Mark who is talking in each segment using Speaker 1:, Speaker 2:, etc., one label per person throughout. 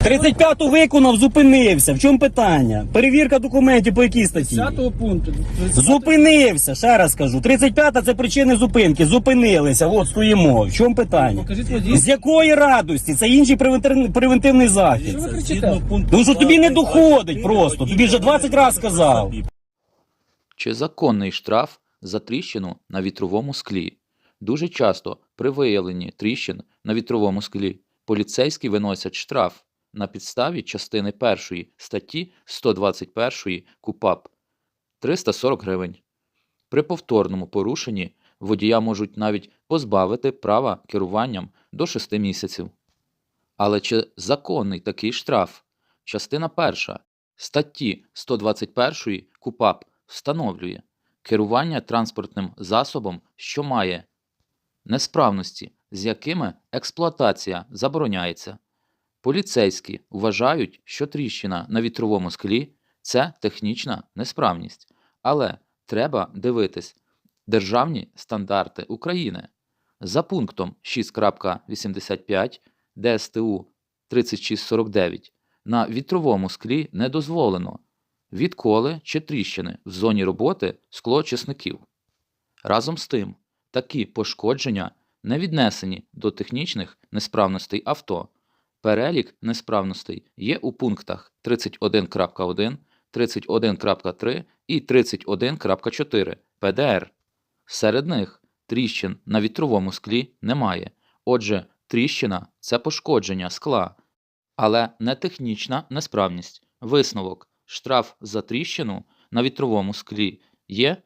Speaker 1: 35-ту виконав, зупинився. В чому питання? Перевірка документів по якій статті?
Speaker 2: 10 пункту.
Speaker 1: Зупинився, ще раз кажу. 35-та це причини зупинки. Зупинилися, от стоїмо. В чому питання?
Speaker 2: Покажіть водій.
Speaker 1: З якої радості? Це інший превентивний, превентивний захід.
Speaker 2: Що ви кричите?
Speaker 1: Ну що тобі не доходить просто. Тобі вже 20 разів сказав.
Speaker 3: Чи законний штраф за тріщину на вітровому склі? Дуже часто при виявленні тріщин на вітровому склі поліцейські виносять штраф на підставі частини 1 статті 121 КУПАП 340 гривень. При повторному порушенні водія можуть навіть позбавити права керуванням до 6 місяців. Але чи законний такий штраф? Частина 1 статті 121 КУПАП встановлює керування транспортним засобом, що має несправності, з якими експлуатація забороняється. Поліцейські вважають, що тріщина на вітровому склі це технічна несправність, але треба дивитись державні стандарти України. За пунктом 6.85 ДСТУ 3649 на вітровому склі не дозволено відколи чи тріщини в зоні роботи склоочисників. Разом з тим, такі пошкодження не віднесені до технічних несправностей авто. Перелік несправностей є у пунктах 31.1, 31.3 і 31.4 ПДР. Серед них тріщин на вітровому склі немає. Отже, тріщина це пошкодження скла, але не технічна несправність. Висновок штраф за тріщину на вітровому склі є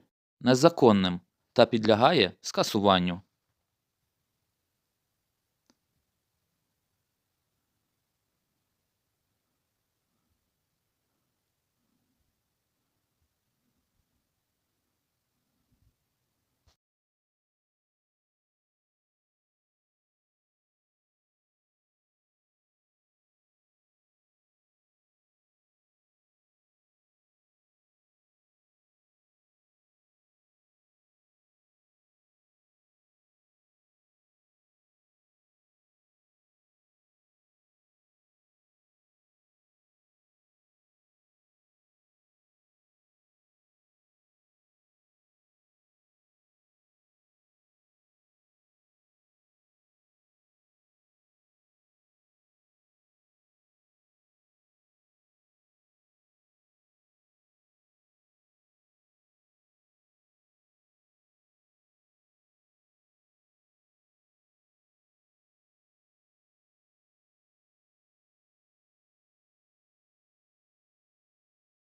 Speaker 3: незаконним та підлягає скасуванню.